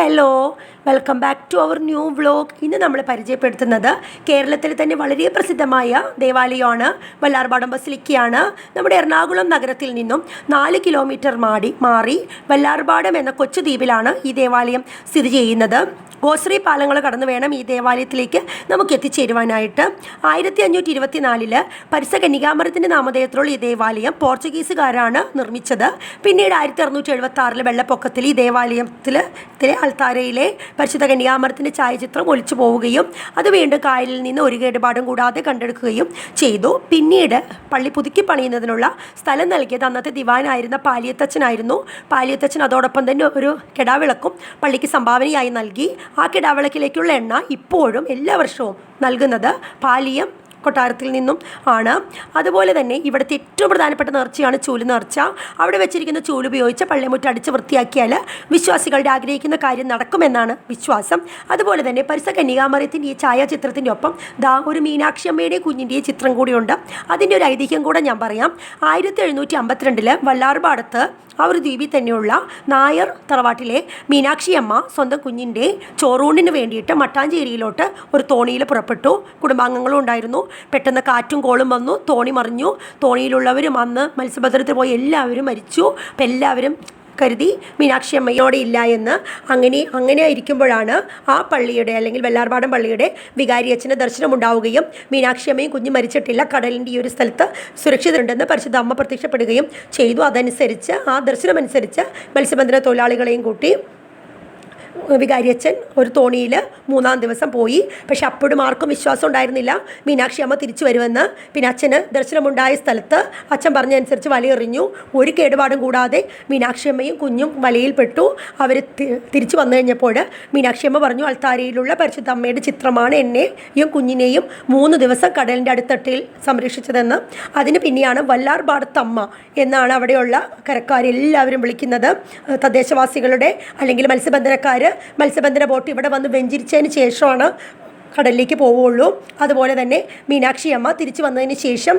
Hello welcome back to our new vlog ഇന്ന് നമ്മൾ പരിചയപ്പെടുത്തുന്നത് കേരളത്തിൽ തന്നെ വളരെ പ്രസിദ്ധമായ ദേവാലയമാണ്. വല്ലാർപാടം ബസിലിക്കയാണ്. നമ്മുടെ എറണാകുളം നഗരത്തിൽ നിന്നും നാല് കിലോമീറ്റർ മാടി മാറി വല്ലാർപാടം എന്ന കൊച്ചു ദ്വീപിലാണ് ഈ ദേവാലയം സ്ഥിതി ചെയ്യുന്നത്. ഗോശ്രീ പാലങ്ങൾ കടന്നു വേണം ഈ ദേവാലയത്തിലേക്ക് നമുക്ക് എത്തിച്ചേരുവാനായിട്ട്. ആയിരത്തി അഞ്ഞൂറ്റി ഇരുപത്തിനാലിൽ പരിസ കന്യകാമരത്തിന്റെ നാമധേയത്തിലുള്ള ഈ ദേവാലയം പോർച്ചുഗീസുകാരാണ് നിർമ്മിച്ചത്. പിന്നീട് ആയിരത്തി അറുന്നൂറ്റി എഴുപത്തി ആറിലെ വെള്ളപ്പൊക്കത്തിൽ ഈ ദേവാലയത്തിൽ ത്തിലെ അൾത്താരയിലെ പരിശുദ്ധ കന്യാമരത്തിന്റെ ഛായാചിത്രം ഒലിച്ചു പോവുകയും അത് വീണ്ടും കായലിൽ നിന്ന് ഒരു കേടുപാടും കൂടാതെ കണ്ടെടുക്കുകയും ചെയ്തു. പിന്നീട് പള്ളി പുതുക്കി പണിയുന്നതിനുള്ള സ്ഥലം നൽകിയത് അന്നത്തെ ദിവാനായിരുന്ന പാലിയത്തച്ഛനായിരുന്നു. പാലിയത്തച്ഛൻ അതോടൊപ്പം തന്നെ ഒരു കെടാവിളക്കും പള്ളിക്ക് സംഭാവനയായി നൽകി. ആ കിടാവിളക്കിലേക്കുള്ള എണ്ണ ഇപ്പോഴും എല്ലാ വർഷവും നൽകുന്നത് പാലിയം കൊട്ടാരത്തിൽ നിന്നും ആണ്. അതുപോലെ തന്നെ ഇവിടുത്തെ ഏറ്റവും പ്രധാനപ്പെട്ട നേർച്ചയാണ് ചൂൽ നേർച്ച. അവിടെ വെച്ചിരിക്കുന്ന ചൂൽ ഉപയോഗിച്ച് പള്ളിമുറ്റം അടിച്ച് വൃത്തിയാക്കിയാൽ വിശ്വാസികളുടെ ആഗ്രഹിക്കുന്ന കാര്യം നടക്കുമെന്നാണ് വിശ്വാസം. അതുപോലെ തന്നെ പരിസ കന്യകാമരത്തിന്റെ ഈ ഛായാചിത്രത്തിന്റെ ഒപ്പം ദാ ഒരു മീനാക്ഷി അമ്മയുടെ കുഞ്ഞിന്റെ ചിത്രം കൂടിയുണ്ട്. അതിന്റെ ഒരു ഐതിഹ്യം കൂടെ ഞാൻ പറയാം. ആയിരത്തി എഴുന്നൂറ്റി അമ്പത്തിരണ്ടിൽ വല്ലാർപാടത്ത് ആ ഒരു ദ്വീപിൽ തന്നെയുള്ള നായർ തറവാട്ടിലെ മീനാക്ഷി അമ്മ സ്വന്തം കുഞ്ഞിന്റെ ചോറൂണിന് വേണ്ടിയിട്ട് മട്ടാഞ്ചേരിയിലോട്ട് ഒരു തോണിയിൽ പുറപ്പെട്ടു. കുടുംബാംഗങ്ങളും ഉണ്ടായിരുന്നു. പെട്ടെന്ന് കാറ്റും കോളും വന്നു. തോണി മറിഞ്ഞു. തോണിയിലുള്ളവരും അന്ന് മത്സ്യബന്ധനത്തിൽ പോയി എല്ലാവരും മരിച്ചു. അപ്പം എല്ലാവരും കരുതി മീനാക്ഷി അമ്മയോടെ ഇല്ല എന്ന്. അങ്ങനെ അങ്ങനെ ഇരിക്കുമ്പോഴാണ് ആ പള്ളിയുടെ അല്ലെങ്കിൽ വെള്ളാർപാടം പള്ളിയുടെ വികാരി അച്ഛന് ദർശനമുണ്ടാവുകയും മീനാക്ഷി അമ്മയും കുഞ്ഞു മരിച്ചിട്ടില്ല. കടലിന്റെ ഈ ഒരു സ്ഥലത്ത് സുരക്ഷിതരുണ്ടെന്ന് പരിശുദ്ധ അമ്മ പ്രത്യക്ഷപ്പെടുകയും ചെയ്തു. അതനുസരിച്ച് ആ ദർശനമനുസരിച്ച് മത്സ്യബന്ധന തൊഴിലാളികളെയും കൂട്ടി വികാരിയച്ഛൻ ഒരു തോണിയിൽ മൂന്നാം ദിവസം പോയി. പക്ഷെ അപ്പോഴും ആർക്കും വിശ്വാസം ഉണ്ടായിരുന്നില്ല. മീനാക്ഷി അമ്മ തിരിച്ചു വരുമെന്ന്. പിന്നെ അച്ഛന് ദർശനമുണ്ടായ സ്ഥലത്ത് അച്ഛൻ പറഞ്ഞതനുസരിച്ച് വലയെറിഞ്ഞു. ഒരു കേടുപാടും കൂടാതെ മീനാക്ഷി അമ്മയും കുഞ്ഞും വലയിൽപ്പെട്ടു. അവർ തിരിച്ചു വന്നു കഴിഞ്ഞപ്പോൾ മീനാക്ഷി അമ്മ പറഞ്ഞു അൾത്താരയിലുള്ള പരിശുദ്ധ അമ്മയുടെ ചിത്രമാണ് എന്നെയും കുഞ്ഞിനെയും മൂന്ന് ദിവസം കടലിന്റെ അടുത്തട്ടിൽ സംരക്ഷിച്ചതെന്ന്. അതിന് പിന്നെയാണ് വല്ലാർപാടത്തമ്മ എന്നാണ് അവിടെയുള്ള കരക്കാരെല്ലാവരും വിളിക്കുന്നത്. തദ്ദേശവാസികളുടെ അല്ലെങ്കിൽ മത്സ്യബന്ധനക്കാർ മത്സ്യബന്ധന ബോട്ട് ഇവിടെ വന്ന് വെഞ്ചരിച്ചതിന് ശേഷമാണ് കടലിലേക്ക് പോവുള്ളൂ അതുപോലെ തന്നെ മീനാക്ഷി അമ്മ തിരിച്ചു വന്നതിന് ശേഷം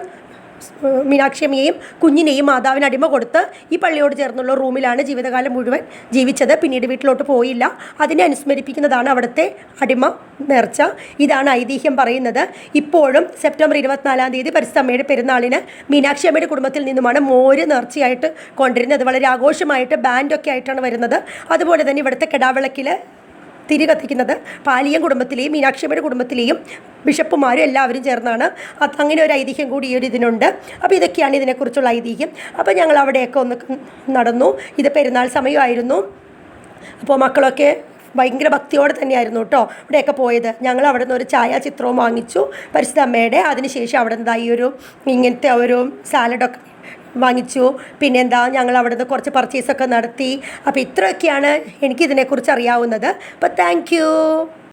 മീനാക്ഷി അമ്മയെയും കുഞ്ഞിനെയും മാതാവിന് അടിമ കൊടുത്ത് ഈ പള്ളിയോട് ചേർന്നുള്ള റൂമിലാണ് ജീവിതകാലം മുഴുവൻ ജീവിച്ചത്. പിന്നീട് വീട്ടിലോട്ട് പോയില്ല. അതിനെ അനുസ്മരിപ്പിക്കുന്നതാണ് അവിടുത്തെ അടിമ നേർച്ച. ഇതാണ് ഐതിഹ്യം പറയുന്നത്. ഇപ്പോഴും സെപ്റ്റംബർ ഇരുപത്തിനാലാം തീയതി പരിസ്ഥമ്മയുടെ പെരുന്നാളിന് മീനാക്ഷി അമ്മയുടെ കുടുംബത്തിൽ നിന്നുമാണ് മോര് നേർച്ചയായിട്ട് കൊണ്ടിരുന്നത്. വളരെ ആഘോഷമായിട്ട് ബാൻഡൊക്കെ ആയിട്ടാണ് വരുന്നത്. അതുപോലെ തന്നെ ഇവിടുത്തെ കെടാവിളക്കിൽ തിരി കത്തിക്കുന്നത് പാലിയം കുടുംബത്തിലെയും മീനാക്ഷിയമ്മയുടെ കുടുംബത്തിലെയും ബിഷപ്പുമാരും എല്ലാവരും ചേർന്നാണ്. അത് അങ്ങനെ ഒരു ഐതിഹ്യം കൂടി ഈ ഒരു ഇതിനുണ്ട്. അപ്പോൾ ഇതൊക്കെയാണ് ഇതിനെക്കുറിച്ചുള്ള ഐതിഹ്യം. അപ്പോൾ ഞങ്ങൾ അവിടെയൊക്കെ ഒന്ന് നടന്നു. ഇത് പെരുന്നാൾ സമയമായിരുന്നു. അപ്പോൾ മക്കളൊക്കെ ഭയങ്കര ഭക്തിയോടെ തന്നെയായിരുന്നു കേട്ടോ ഇവിടെയൊക്കെ പോയത്. ഞങ്ങൾ അവിടെ നിന്ന് ഒരു ഛായാചിത്രവും വാങ്ങിച്ചു പരിശുദ്ധ അമ്മയുടെ. അതിനുശേഷം അവിടെ നിന്ന് ഈ ഒരു ഇങ്ങനത്തെ ഒരു സാലഡൊക്കെ വാങ്ങിച്ചു. പിന്നെന്താ ഞങ്ങൾ അവിടെ നിന്ന് കുറച്ച് പർച്ചേസൊക്കെ നടത്തി. അപ്പോൾ ഇത്രയൊക്കെയാണ് എനിക്കിതിനെക്കുറിച്ച് അറിയാവുന്നത്. അപ്പോൾ താങ്ക്